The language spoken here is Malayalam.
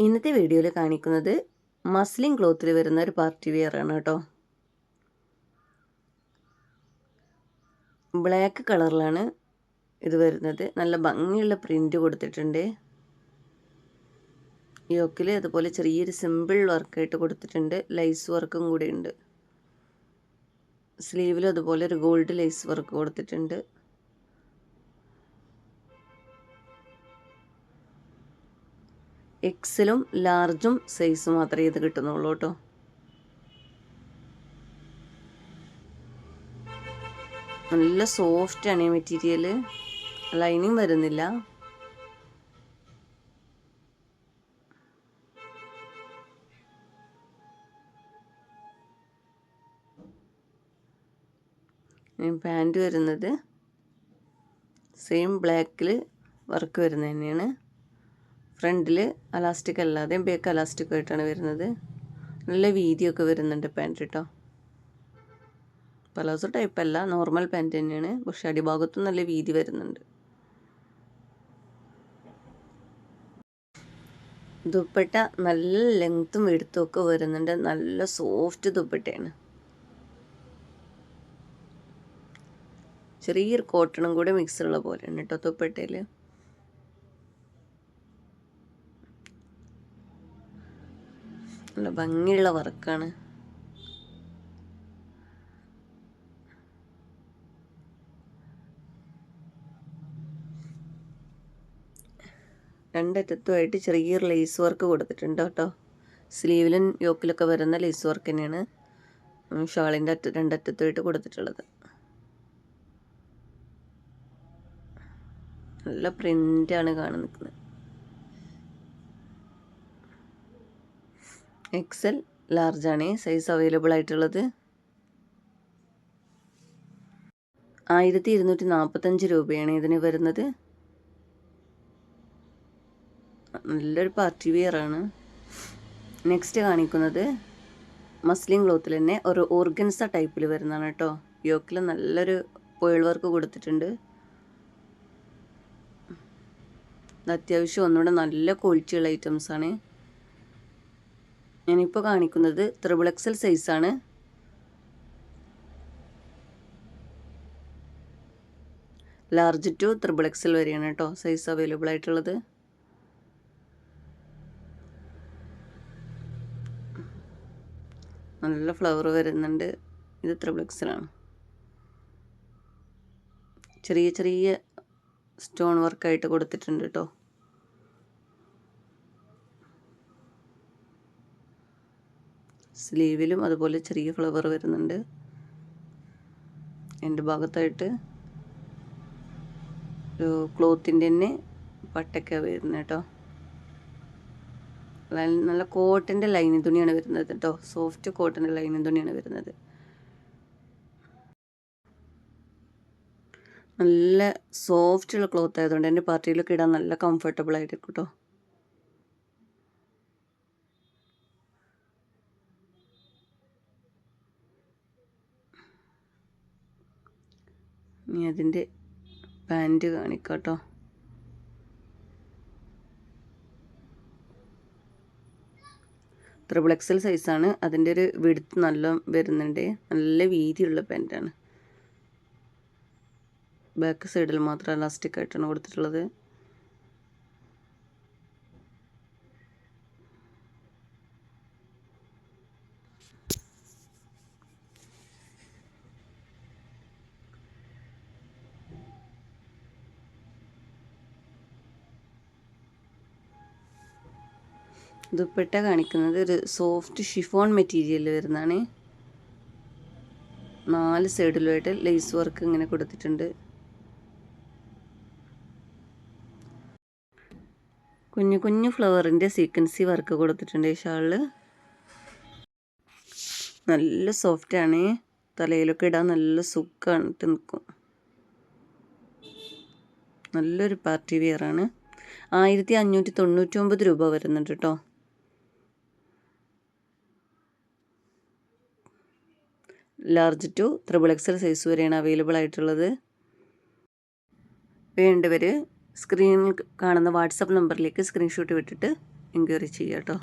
ഇന്നത്തെ വീഡിയോയിൽ കാണിക്കുന്നത് മസ്ലിൻ ക്ലോത്തിൽ വരുന്ന ഒരു പാർട്ടി വെയർ ആണ് കേട്ടോ. ബ്ലാക്ക് കളറിലാണ് ഇത് വരുന്നത്. നല്ല ഭംഗിയുള്ള പ്രിന്റ് കൊടുത്തിട്ടുണ്ട്. യോക്കിൽ അതുപോലെ ചെറിയൊരു സിമ്പിൾ വർക്കായിട്ട് കൊടുത്തിട്ടുണ്ട്. ലൈസ് വർക്കും കൂടി ഉണ്ട്. സ്ലീവിലും അതുപോലെ ഒരു ഗോൾഡ് ലൈസ് വർക്ക് കൊടുത്തിട്ടുണ്ട്. എക്സലും ലാർജും സൈസ് മാത്രമേ ഇത് കിട്ടുന്നുള്ളൂ കേട്ടോ. നല്ല സോഫ്റ്റ് ഈ മെറ്റീരിയൽ ലൈനിങ് വരുന്നില്ല. പാന്റ് വരുന്നത് സെയിം ബ്ലാക്കിൽ വർക്ക് വരുന്നത് തന്നെയാണ്. ഫ്രണ്ടിൽ അലാസ്റ്റിക് അല്ലാതെ ബേക്ക് അലാസ്റ്റിക് ആയിട്ടാണ് വരുന്നത്. നല്ല വീതിയൊക്കെ വരുന്നുണ്ട് പാന്റ് കേട്ടോ പലാസോ ടൈപ്പ് അല്ല നോർമൽ പാന്റ് തന്നെയാണ്. പക്ഷെ അടിഭാഗത്തും നല്ല വീതി വരുന്നുണ്ട്. ദുപ്പട്ട നല്ല ലെങ്ത്തും എടുത്തും ഒക്കെ വരുന്നുണ്ട്. നല്ല സോഫ്റ്റ് ദുപ്പട്ടയാണ്. ചെറിയൊരു കോട്ടണും കൂടെ മിക്സ് ഉള്ള പോലെയാണ് കേട്ടോ ദുപ്പട്ടയിൽ നല്ല ഭംഗിയുള്ള വർക്കാണ്. രണ്ടറ്റത്തുമായിട്ട് ചെറിയൊരു ലേസ് വർക്ക് കൊടുത്തിട്ടുണ്ട് കേട്ടോ. സ്ലീവിലും യോക്കിലൊക്കെ വരുന്ന ലേസ് വർക്ക് തന്നെയാണ്. ഷാളിന്റെ അറ്റ രണ്ടറ്റത്തുമായിട്ട് കൊടുത്തിട്ടുള്ളത്. നല്ല പ്രിന്റാണ് കാണാൻ എക്സൽ ലാർജാണ് സൈസ് അവൈലബിൾ ആയിട്ടുള്ളത്. ആയിരത്തി ഇരുന്നൂറ്റി നാൽപ്പത്തഞ്ച് രൂപയാണ് ഇതിന് വരുന്നത്. നല്ലൊരു പാർട്ടി വെയർ ആണ്. നെക്സ്റ്റ് കാണിക്കുന്നത് മസ്ലിൻ ക്ലോത്തിൽ തന്നെ ഒരു ഓർഗൻസ ടൈപ്പിൽ വരുന്നതാണ് കേട്ടോ യോക്കിൽ നല്ലൊരു പോയൽ വർക്ക് കൊടുത്തിട്ടുണ്ട്. അത്യാവശ്യം ഒന്നുകൂടെ നല്ല ക്വാളിറ്റിയുള്ള ഐറ്റംസാണ് ഞാനിപ്പോൾ കാണിക്കുന്നത് ത്രിബിൾ എക്സൽ സൈസാണ് ലാർജ് ടു ത്രിബിൾ എക്സൽ വരെയാണ് കേട്ടോ സൈസ് അവൈലബിൾ ആയിട്ടുള്ളത്. നല്ല ഫ്ലവർ വരുന്നുണ്ട്. ഇത് ത്രിബിൾ എക്സലാണ് ചെറിയ ചെറിയ സ്റ്റോൺ വർക്കായിട്ട് കൊടുത്തിട്ടുണ്ട് കേട്ടോ സ്ലീവിലും അതുപോലെ ചെറിയ ഫ്ലവർ വരുന്നുണ്ട്. എന്റെ ഭാഗത്തായിട്ട് ഒരു ക്ലോത്തിന്റെ തന്നെ പട്ടൊക്കെ വരുന്നത് കേട്ടോ. നല്ല കോട്ടന്റെ ലൈനിൻ തുണിയാണ് വരുന്നത് കേട്ടോ. സോഫ്റ്റ് കോട്ടന്റെ ലൈനിൻ തുണിയാണ് വരുന്നത്. നല്ല സോഫ്റ്റുള്ള ക്ലോത്ത് ആയതുകൊണ്ട് എന്റെ പാർട്ടിയിലൊക്കെ ഇടാൻ നല്ല കംഫർട്ടബിൾ ആയിരിക്കും കേട്ടോ. ഇനി അതിന്റെ പാന്റ് കാണിക്കാം കേട്ടോ ത്രിബിൾ എക്സൽ സൈസാണ് അതിന്റെ ഒരു വിടുത്ത് നല്ല വരുന്നുണ്ട്. നല്ല വീതിയുള്ള പാന്റാണ് ബാക്ക് സൈഡിൽ മാത്രം ഇലാസ്റ്റിക് ആയിട്ടാണ് കൊടുത്തിട്ടുള്ളത്. ദുപ്പട്ട കാണിക്കുന്നത് ഒരു സോഫ്റ്റ് ഷിഫോൺ മെറ്റീരിയൽ വരുന്നതാണ്. നാല് സൈഡിലുമായിട്ട് ലേസ് വർക്ക് ഇങ്ങനെ കൊടുത്തിട്ടുണ്ട്. കുഞ്ഞു കുഞ്ഞു ഫ്ലവറിന്റെ സീക്വൻസി വർക്ക് കൊടുത്തിട്ടുണ്ട് ഈ ഷാളിൽ നല്ല സോഫ്റ്റാണ് തലയിലൊക്കെ ഇടാൻ നല്ല സുഖമായിട്ട് നിൽക്കും നല്ലൊരു പാർട്ടി വെയറാണ് ആയിരത്തി അഞ്ഞൂറ്റി തൊണ്ണൂറ്റി ഒമ്പത് രൂപ വരുന്നുണ്ട് കേട്ടോ large to triple XL size വരെയാണ് അവൈലബിൾ ആയിട്ടുള്ളത്. വേണ്ടവർ സ്ക്രീനിൽ കാണുന്ന വാട്സപ്പ് നമ്പറിലേക്ക് സ്ക്രീൻഷോട്ട് വിട്ടിട്ട് എൻക്വയറി ചെയ്യാം കേട്ടോ